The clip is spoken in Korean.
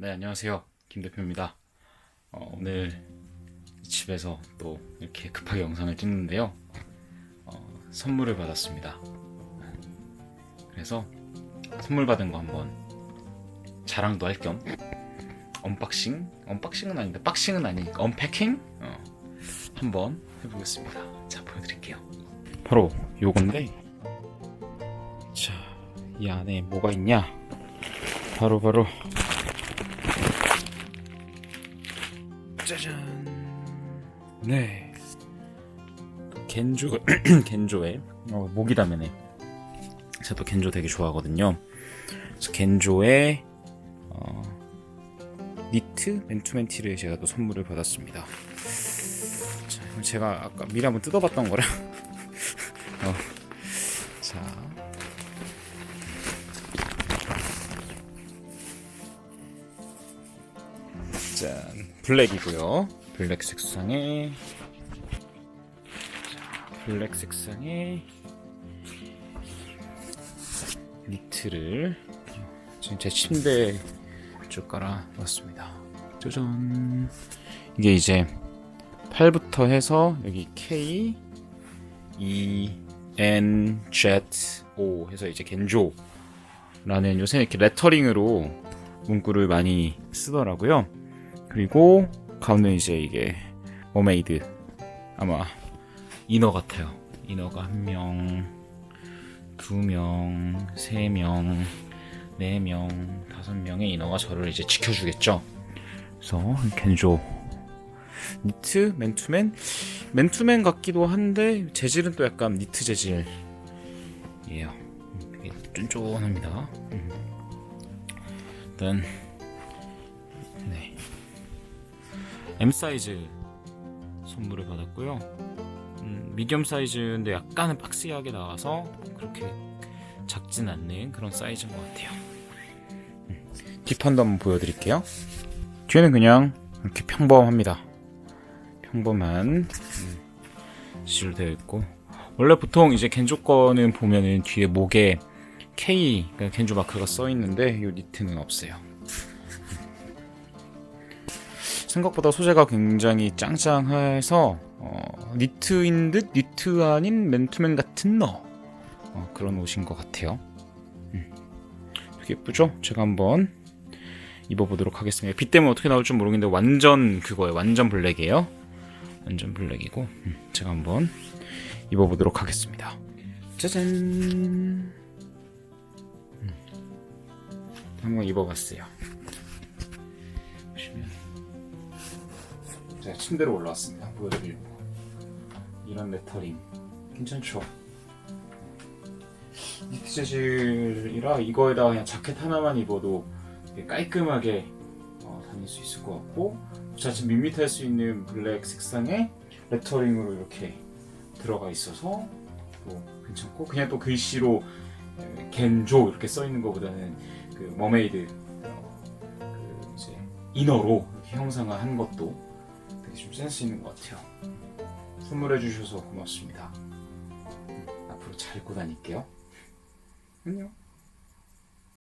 네, 안녕하세요. 김 대표입니다. 어, 오늘 집에서 또 이렇게 급하게 영상을 찍는데요. 어, 선물을 받았습니다. 그래서 선물 받은 거 한번 자랑도 할 겸 언박싱? 언박싱은 아닌데 박싱은 아니니까 언패킹? 어, 한번 해보겠습니다. 자, 보여드릴게요. 바로 요건데 자, 이 안에 뭐가 있냐? 바로 바로 짜잔. 네. 겐조 겐조의 어, 모기다메네. 제가 또 겐조 되게 좋아하거든요. 그래서 겐조의 어, 니트 맨투맨 티를 제가 또 선물을 받았습니다. 자, 제가 아까 미리 한번 뜯어봤던 거라. 어, 짠. 블랙이고요. 블랙 색상의 자, 블랙 색상의 니트를 지금 제 침대에 쭉 깔아놨습니다. 짜잔. 이게 이제 8부터 해서 여기 K E N Z O 해서 이제 겐조라는 요새 이렇게 레터링으로 문구를 많이 쓰더라고요. 그리고 가운데 이제 이게 머메이드 아마 이너 같아요. 이너가 한 명, 두 명, 세 명, 네 명, 다섯 명의 이너가 저를 이제 지켜주겠죠. 그래서 겐조 니트 맨투맨 맨투맨 같기도 한데 재질은 또 약간 니트 재질이에요. 쫀쫀합니다. 음. 일단 M 사이즈 선물을 받았고요. 음, 미디엄 사이즈인데 약간은 박스하게 나와서 그렇게 작진 않는 그런 사이즈인 것 같아요. 음, 뒷판도 한번 보여드릴게요. 뒤에는 그냥 이렇게 평범합니다. 평범한 음, 시로 되어 있고 원래 보통 이제 겐조 거는 보면은 뒤에 목에 K 그러니까 겐조 마크가 써 있는데 이 니트는 없어요. 생각보다 소재가 굉장히 짱짱해서 어, 니트인 듯 니트 아닌 맨투맨 같은 너 어, 그런 옷인 것 같아요. 음. 되게 예쁘죠? 제가 한번 입어보도록 하겠습니다. 빛 때문에 어떻게 나올지 모르겠는데 완전 그거예요. 완전 블랙이에요. 완전 블랙이고 음, 제가 한번 입어보도록 하겠습니다. 짜잔. 음. 한번 입어봤어요. 제가 침대로 올라왔습니다. 보여드리려고 이런 레터링 괜찮죠? 니트 재질이라 이거에다가 그냥 자켓 하나만 입어도 깔끔하게 어, 다닐 수 있을 것 같고 자칫 밋밋할 수 있는 블랙 색상의 레터링으로 이렇게 들어가 있어서 또 괜찮고 그냥 또 글씨로 에, 겐조 이렇게 써 있는 것보다는 그 머메이드 어, 그 이제 인어로 형상화한 것도 되게 좀 센스 있는 것 같아요. 선물해 주셔서 고맙습니다. 음, 앞으로 잘 입고 다닐게요. 안녕.